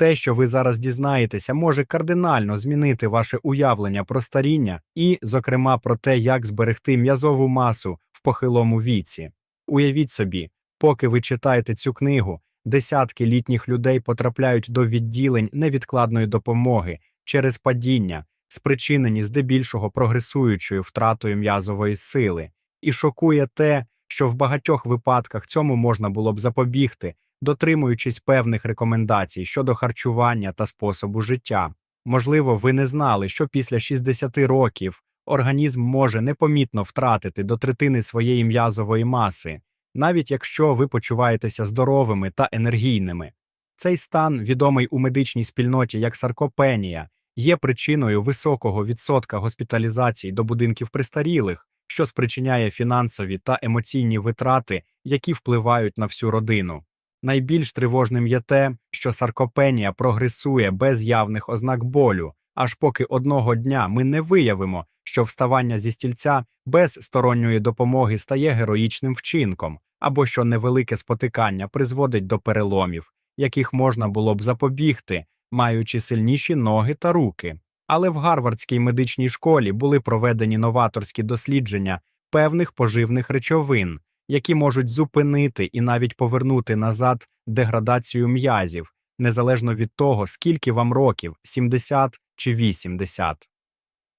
Те, що ви зараз дізнаєтеся, може кардинально змінити ваше уявлення про старіння і, зокрема, про те, як зберегти м'язову масу в похилому віці. Уявіть собі, поки ви читаєте цю книгу, десятки літніх людей потрапляють до відділень невідкладної допомоги через падіння, спричинені здебільшого прогресуючою втратою м'язової сили, і шокує те, що в багатьох випадках цьому можна було б запобігти, дотримуючись певних рекомендацій щодо харчування та способу життя. Можливо, ви не знали, що після 60 років організм може непомітно втратити до третини своєї м'язової маси, навіть якщо ви почуваєтеся здоровими та енергійними. Цей стан, відомий у медичній спільноті як саркопенія, є причиною високого відсотка госпіталізацій до будинків престарілих, що спричиняє фінансові та емоційні витрати, які впливають на всю родину. Найбільш тривожним є те, що саркопенія прогресує без явних ознак болю, аж поки одного дня ми не виявимо, що вставання зі стільця без сторонньої допомоги стає героїчним вчинком, або що невелике спотикання призводить до переломів, яких можна було б запобігти, маючи сильніші ноги та руки. Але в Гарвардській медичній школі були проведені новаторські дослідження певних поживних речовин, які можуть зупинити і навіть повернути назад деградацію м'язів, незалежно від того, скільки вам років 70 чи 80.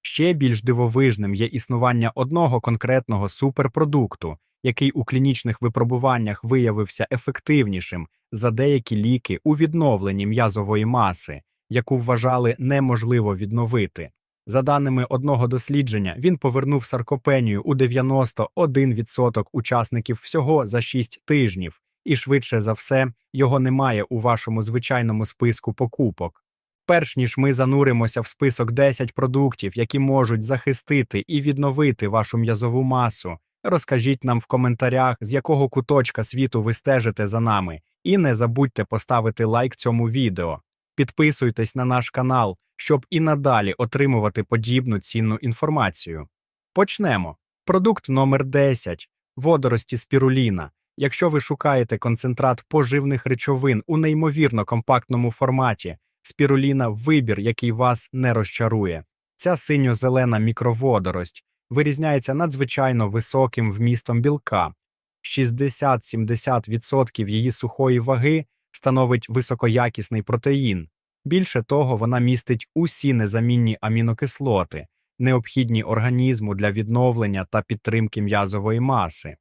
Ще більш дивовижним є існування одного конкретного суперпродукту, який у клінічних випробуваннях виявився ефективнішим за деякі ліки у відновленні м'язової маси, яку вважали неможливо відновити. За даними одного дослідження, він повернув саркопенію у 91% учасників всього за 6 тижнів, і швидше за все його немає у вашому звичайному списку покупок. Перш ніж ми зануримося в список 10 продуктів, які можуть захистити і відновити вашу м'язову масу, розкажіть нам в коментарях, з якого куточка світу ви стежите за нами, і не забудьте поставити лайк цьому відео. Підписуйтесь на наш канал, щоб і надалі отримувати подібну цінну інформацію. Почнемо. Продукт номер 10 водорості спіруліна. Якщо ви шукаєте концентрат поживних речовин у неймовірно компактному форматі, спіруліна вибір, який вас не розчарує. Ця синьо-зелена мікроводорость вирізняється надзвичайно високим вмістом білка. 60-70% її сухої ваги становить високоякісний протеїн. Більше того, вона містить усі незамінні амінокислоти, необхідні організму для відновлення та підтримки м'язової маси.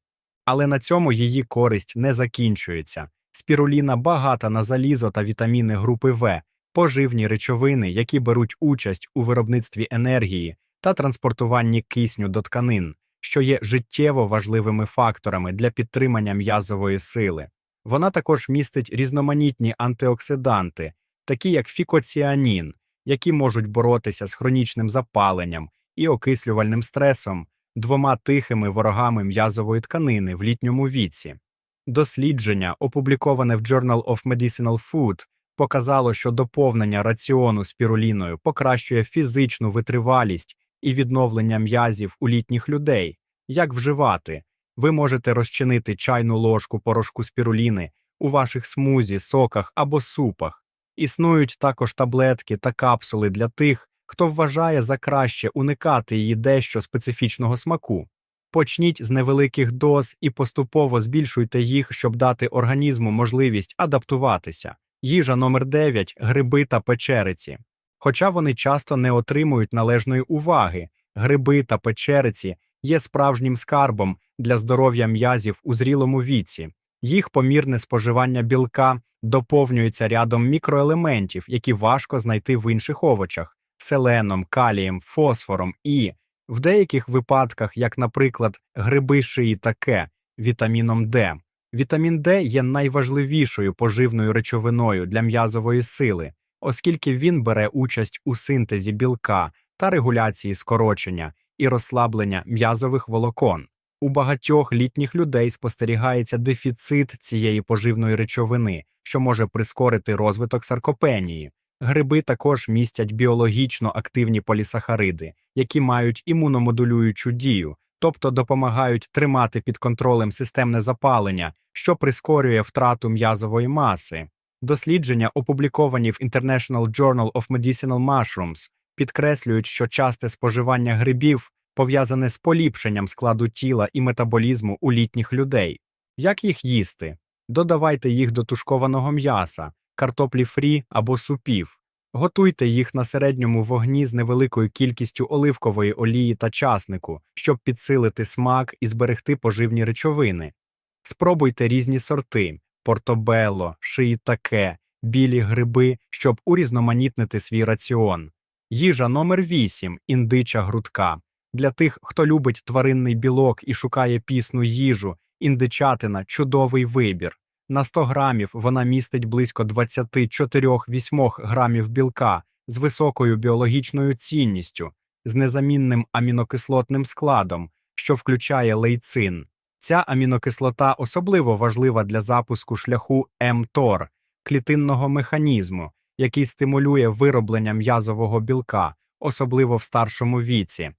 Але на цьому її користь не закінчується. Спіруліна багата на залізо та вітаміни групи В, поживні речовини, які беруть участь у виробництві енергії та транспортуванні кисню до тканин, що є життєво важливими факторами для підтримання м'язової сили. Вона також містить різноманітні антиоксиданти, такі як фікоціанін, які можуть боротися з хронічним запаленням і окислювальним стресом, двома тихими ворогами м'язової тканини в літньому віці. Дослідження, опубліковане в Journal of Medicinal Food, показало, що доповнення раціону спіруліною покращує фізичну витривалість і відновлення м'язів у літніх людей. Як вживати? Ви можете розчинити чайну ложку порошку спіруліни у ваших смузі, соках або супах. Існують також таблетки та капсули для тих, хто вважає за краще уникати її дещо специфічного смаку. Почніть з невеликих доз і поступово збільшуйте їх, щоб дати організму можливість адаптуватися. Їжа номер 9 гриби та печериці. Хоча вони часто не отримують належної уваги, гриби та печериці є справжнім скарбом для здоров'я м'язів у зрілому віці. Їх помірне споживання білка доповнюється рядом мікроелементів, які важко знайти в інших овочах селеном, калієм, фосфором і, в деяких випадках, як, наприклад, гриби шиї таке, вітаміном Д. Вітамін Д є найважливішою поживною речовиною для м'язової сили, оскільки він бере участь у синтезі білка та регуляції скорочення і розслаблення м'язових волокон. У багатьох літніх людей спостерігається дефіцит цієї поживної речовини, що може прискорити розвиток саркопенії. Гриби також містять біологічно активні полісахариди, які мають імуномодулюючу дію, тобто допомагають тримати під контролем системне запалення, що прискорює втрату м'язової маси. Дослідження, опубліковані в International Journal of Medicinal Mushrooms, підкреслюють, що часте споживання грибів пов'язане з поліпшенням складу тіла і метаболізму у літніх людей. Як їх їсти? Додавайте їх до тушкованого м'яса, картоплі фрі або супів. Готуйте їх на середньому вогні з невеликою кількістю оливкової олії та часнику, щоб підсилити смак і зберегти поживні речовини. Спробуйте різні сорти портобелло, шиїтаке, білі гриби, щоб урізноманітнити свій раціон. Їжа номер 8 індича грудка. Для тих, хто любить тваринний білок і шукає пісну їжу, індичатина чудовий вибір. На 100 грамів вона містить близько 24-8 грамів білка з високою біологічною цінністю, з незамінним амінокислотним складом, що включає лейцин. Ця амінокислота особливо важлива для запуску шляху МТОР – клітинного механізму, який стимулює вироблення м'язового білка, особливо в старшому віці.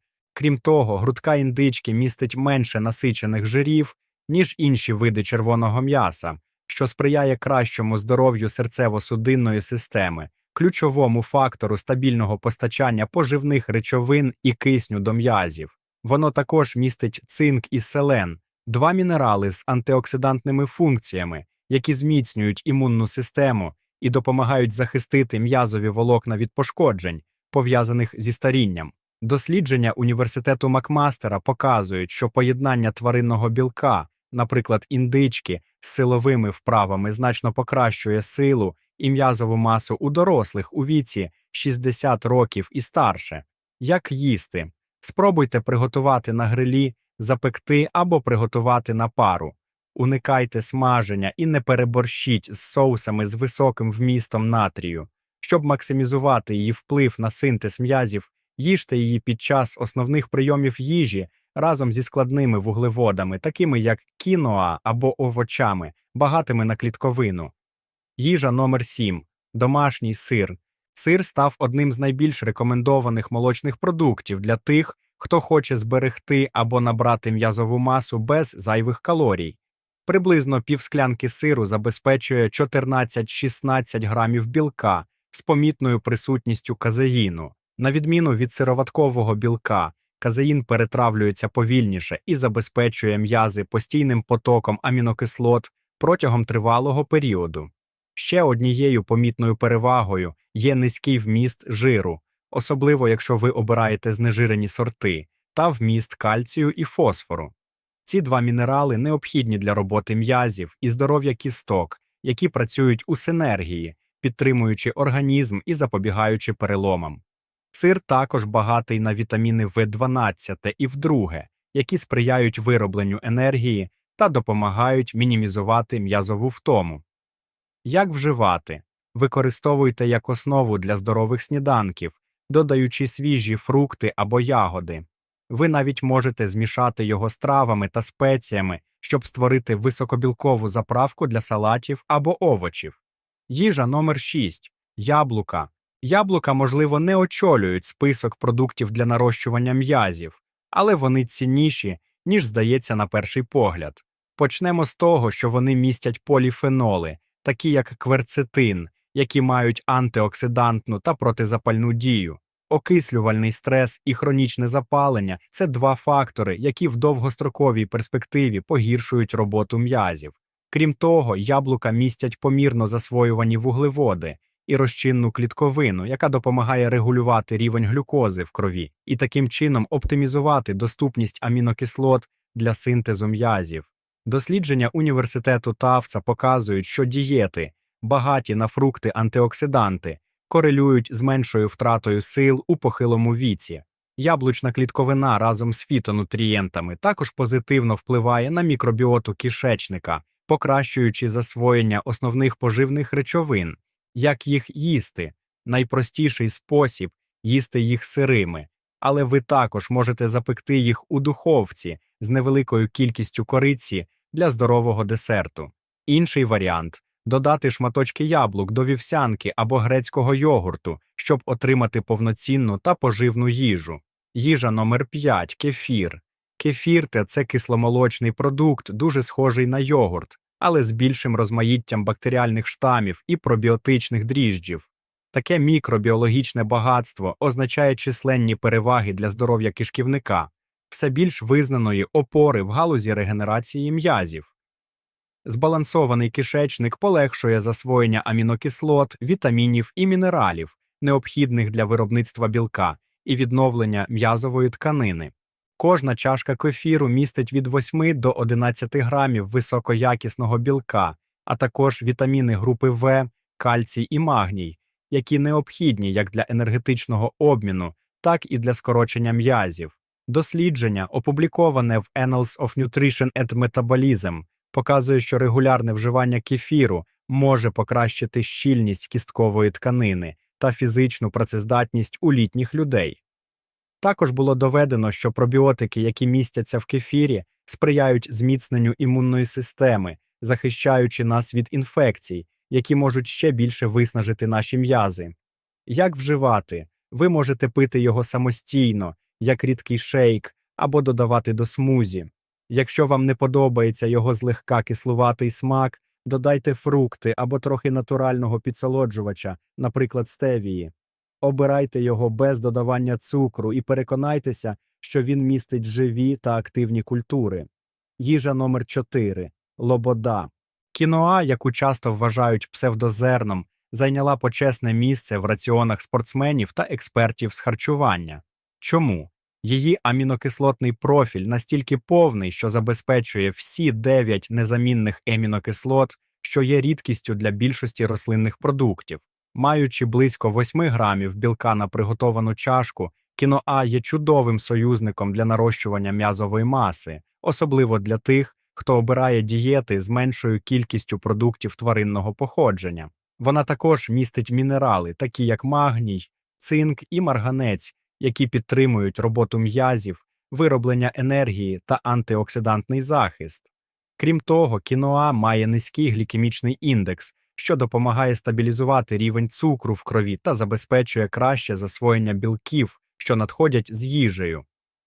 Крім того, грудка індички містить менше насичених жирів, ніж інші види червоного м'яса, що сприяє кращому здоров'ю серцево-судинної системи, ключовому фактору стабільного постачання поживних речовин і кисню до м'язів. Воно також містить цинк і селен, два мінерали з антиоксидантними функціями, які зміцнюють імунну систему і допомагають захистити м'язові волокна від пошкоджень, пов'язаних зі старінням. Дослідження університету Макмастера показують, що поєднання тваринного білка, наприклад, індички, з силовими вправами значно покращує силу і м'язову масу у дорослих у віці 60 років і старше. Як їсти? Спробуйте приготувати на грилі, запекти або приготувати на пару. Уникайте смаження і не переборщіть з соусами з високим вмістом натрію. Щоб максимізувати її вплив на синтез м'язів, їжте її під час основних прийомів їжі разом зі складними вуглеводами, такими як кіноа або овочами, багатими на клітковину. Їжа номер 7 домашній сир. Сир став одним з найбільш рекомендованих молочних продуктів для тих, хто хоче зберегти або набрати м'язову масу без зайвих калорій. Приблизно півсклянки сиру забезпечує 14-16 грамів білка з помітною присутністю казеїну. На відміну від сироваткового білка, казеїн перетравлюється повільніше і забезпечує м'язи постійним потоком амінокислот протягом тривалого періоду. Ще однією помітною перевагою є низький вміст жиру, особливо якщо ви обираєте знежирені сорти, та вміст кальцію і фосфору. Ці два мінерали необхідні для роботи м'язів і здоров'я кісток, які працюють у синергії, підтримуючи організм і запобігаючи переломам. Сир також багатий на вітаміни В12 і В2, які сприяють виробленню енергії та допомагають мінімізувати м'язову втому. Як вживати? Використовуйте як основу для здорових сніданків, додаючи свіжі фрукти або ягоди. Ви навіть можете змішати його з травами та спеціями, щоб створити високобілкову заправку для салатів або овочів. Їжа номер 6 яблука. Яблука, можливо, не очолюють список продуктів для нарощування м'язів, але вони цінніші, ніж здається на перший погляд. Почнемо з того, що вони містять поліфеноли, такі як кверцетин, які мають антиоксидантну та протизапальну дію. Окислювальний стрес і хронічне запалення це два фактори, які в довгостроковій перспективі погіршують роботу м'язів. Крім того, яблука містять помірно засвоювані вуглеводи і розчинну клітковину, яка допомагає регулювати рівень глюкози в крові і таким чином оптимізувати доступність амінокислот для синтезу м'язів. Дослідження університету Тавца показують, що дієти, багаті на фрукти антиоксиданти, корелюють з меншою втратою сил у похилому віці. Яблучна клітковина разом з фітонутрієнтами також позитивно впливає на мікробіоту кишечника, покращуючи засвоєння основних поживних речовин. Як їх їсти? Найпростіший спосіб їсти їх сирими, але ви також можете запекти їх у духовці з невеликою кількістю кориці для здорового десерту. Інший варіант додати шматочки яблук до вівсянки або грецького йогурту, щоб отримати повноцінну та поживну їжу. Їжа номер 5 кефір. Кефір це кисломолочний продукт, дуже схожий на йогурт, але з більшим розмаїттям бактеріальних штамів і пробіотичних дріжджів. Таке мікробіологічне багатство означає численні переваги для здоров'я кишківника, все більш визнаної опори в галузі регенерації м'язів. Збалансований кишечник полегшує засвоєння амінокислот, вітамінів і мінералів, необхідних для виробництва білка і відновлення м'язової тканини. Кожна чашка кефіру містить від 8 до 11 грамів високоякісного білка, а також вітаміни групи В, кальцій і магній, які необхідні як для енергетичного обміну, так і для скорочення м'язів. Дослідження, опубліковане в Annals of Nutrition and Metabolism, показує, що регулярне вживання кефіру може покращити щільність кісткової тканини та фізичну працездатність у літніх людей. Також було доведено, що пробіотики, які містяться в кефірі, сприяють зміцненню імунної системи, захищаючи нас від інфекцій, які можуть ще більше виснажити наші м'язи. Як вживати? Ви можете пити його самостійно, як рідкий шейк, або додавати до смузі. Якщо вам не подобається його злегка кислуватий смак, додайте фрукти або трохи натурального підсолоджувача, наприклад, стевії. Обирайте його без додавання цукру і переконайтеся, що він містить живі та активні культури. Їжа номер 4 лобода. Кіноа, яку часто вважають псевдозерном, зайняла почесне місце в раціонах спортсменів та експертів з харчування. Чому? Її амінокислотний профіль настільки повний, що забезпечує всі 9 незамінних емінокислот, що є рідкістю для більшості рослинних продуктів. Маючи близько 8 грамів білка на приготовану чашку, кіноа є чудовим союзником для нарощування м'язової маси, особливо для тих, хто обирає дієти з меншою кількістю продуктів тваринного походження. Вона також містить мінерали, такі як магній, цинк і марганець, які підтримують роботу м'язів, вироблення енергії та антиоксидантний захист. Крім того, кіноа має низький глікемічний індекс, що допомагає стабілізувати рівень цукру в крові та забезпечує краще засвоєння білків, що надходять з їжею.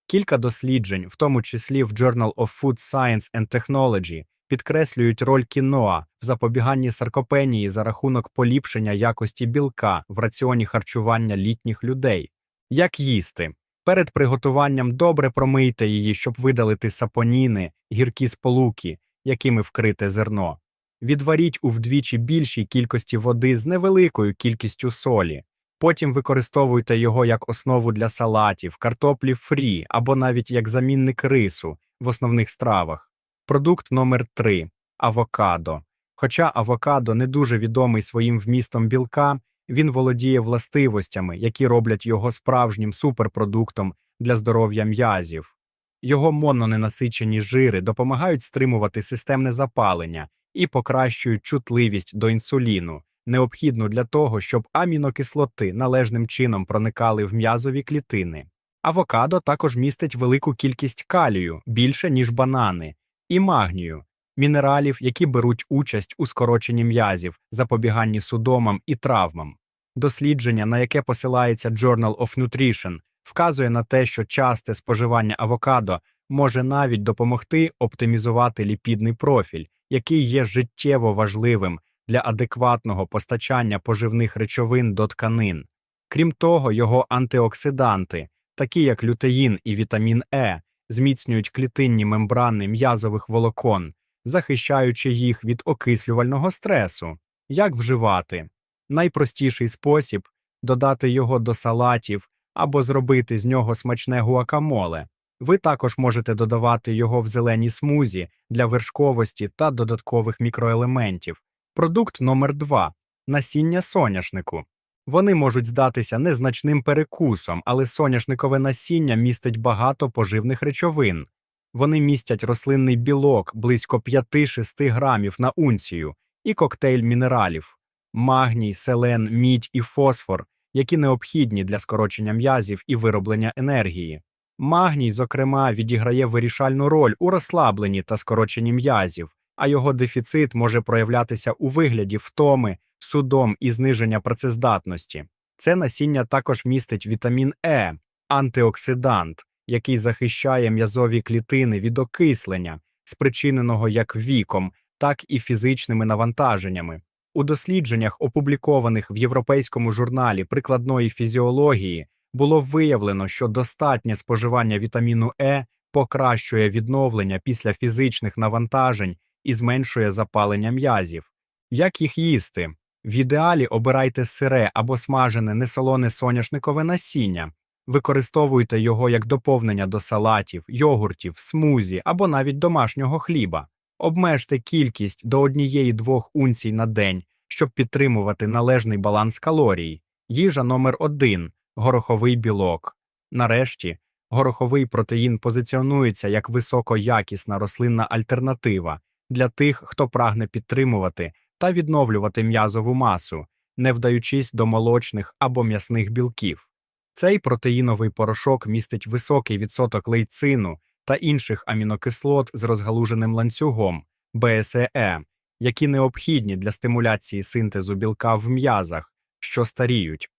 Кілька досліджень, в тому числі в Journal of Food Science and Technology, підкреслюють роль кіноа в запобіганні саркопенії за рахунок поліпшення якості білка в раціоні харчування літніх людей. Як їсти? Перед приготуванням добре промийте її, щоб видалити сапоніни, гіркі сполуки, якими вкрите зерно. Відваріть у вдвічі більшій кількості води з невеликою кількістю солі. Потім використовуйте його як основу для салатів, картоплі фрі або навіть як замінник рису в основних стравах. Продукт номер 3 авокадо. Хоча авокадо не дуже відомий своїм вмістом білка, він володіє властивостями, які роблять його справжнім суперпродуктом для здоров'я м'язів. Його мононенасичені жири допомагають стримувати системне запалення і покращують чутливість до інсуліну, необхідну для того, щоб амінокислоти належним чином проникали в м'язові клітини. Авокадо також містить велику кількість калію, більше ніж банани, і магнію, мінералів, які беруть участь у скороченні м'язів, запобіганні судомам і травмам. Дослідження, на яке посилається Journal of Nutrition, вказує на те, що часте споживання авокадо може навіть допомогти оптимізувати ліпідний профіль, який є життєво важливим для адекватного постачання поживних речовин до тканин. Крім того, його антиоксиданти, такі як лютеїн і вітамін Е, зміцнюють клітинні мембрани м'язових волокон, захищаючи їх від окислювального стресу. Як вживати? Найпростіший спосіб додати його до салатів або зробити з нього смачне гуакамоле. Ви також можете додавати його в зелені смузі для вершковості та додаткових мікроелементів. Продукт номер 2 насіння соняшнику. Вони можуть здатися незначним перекусом, але соняшникове насіння містить багато поживних речовин. Вони містять рослинний білок близько 5-6 грамів на унцію і коктейль мінералів, магній, селен, мідь і фосфор, які необхідні для скорочення м'язів і вироблення енергії. Магній, зокрема, відіграє вирішальну роль у розслабленні та скороченні м'язів, а його дефіцит може проявлятися у вигляді втоми, судом і зниження працездатності. Це насіння також містить вітамін Е, антиоксидант, який захищає м'язові клітини від окислення, спричиненого як віком, так і фізичними навантаженнями. У дослідженнях, опублікованих в Європейському журналі прикладної фізіології, було виявлено, що достатнє споживання вітаміну Е покращує відновлення після фізичних навантажень і зменшує запалення м'язів. Як їх їсти? В ідеалі обирайте сире або смажене несолоне соняшникове насіння. Використовуйте його як доповнення до салатів, йогуртів, смузі або навіть домашнього хліба. Обмежте кількість до 1-2 унцій на день, щоб підтримувати належний баланс калорій. Їжа номер 1 гороховий білок. Нарешті, гороховий протеїн позиціонується як високоякісна рослинна альтернатива для тих, хто прагне підтримувати та відновлювати м'язову масу, не вдаючись до молочних або м'ясних білків. Цей протеїновий порошок містить високий відсоток лейцину та інших амінокислот з розгалуженим ланцюгом БСЕ, які необхідні для стимуляції синтезу білка в м'язах, що старіють.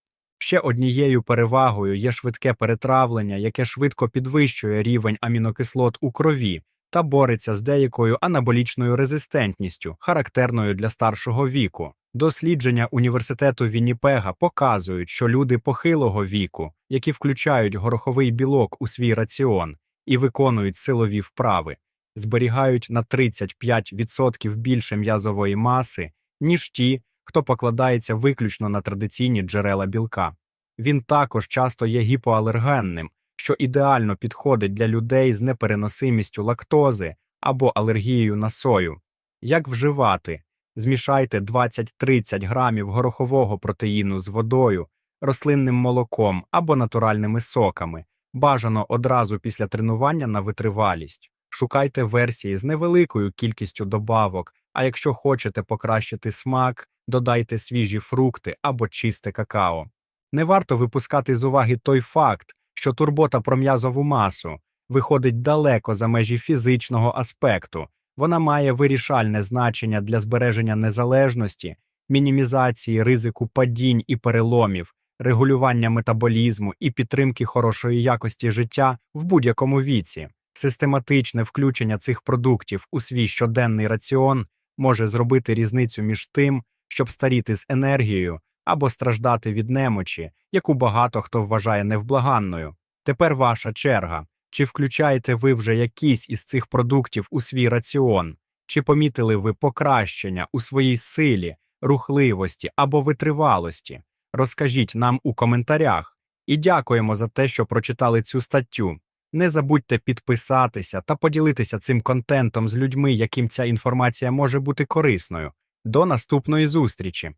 Ще однією перевагою є швидке перетравлення, яке швидко підвищує рівень амінокислот у крові та бореться з деякою анаболічною резистентністю, характерною для старшого віку. Дослідження університету Вінніпега показують, що люди похилого віку, які включають гороховий білок у свій раціон і виконують силові вправи, зберігають на 35% більше м'язової маси, ніж ті, хто покладається виключно на традиційні джерела білка. Він також часто є гіпоалергенним, що ідеально підходить для людей з непереносимістю лактози або алергією на сою. Як вживати? Змішайте 20-30 грамів горохового протеїну з водою, рослинним молоком або натуральними соками, бажано одразу після тренування на витривалість. Шукайте версії з невеликою кількістю добавок, а якщо хочете покращити смак, додайте свіжі фрукти або чисте какао. Не варто випускати з уваги той факт, що турбота про м'язову масу виходить далеко за межі фізичного аспекту. Вона має вирішальне значення для збереження незалежності, мінімізації ризику падінь і переломів, регулювання метаболізму і підтримки хорошої якості життя в будь-якому віці. Систематичне включення цих продуктів у свій щоденний раціон може зробити різницю між тим, щоб старіти з енергією або страждати від немочі, яку багато хто вважає невблаганною. Тепер ваша черга. Чи включаєте ви вже якісь із цих продуктів у свій раціон? Чи помітили ви покращення у своїй силі, рухливості або витривалості? Розкажіть нам у коментарях. І дякуємо за те, що прочитали цю статтю. Не забудьте підписатися та поділитися цим контентом з людьми, яким ця інформація може бути корисною. До наступної зустрічі!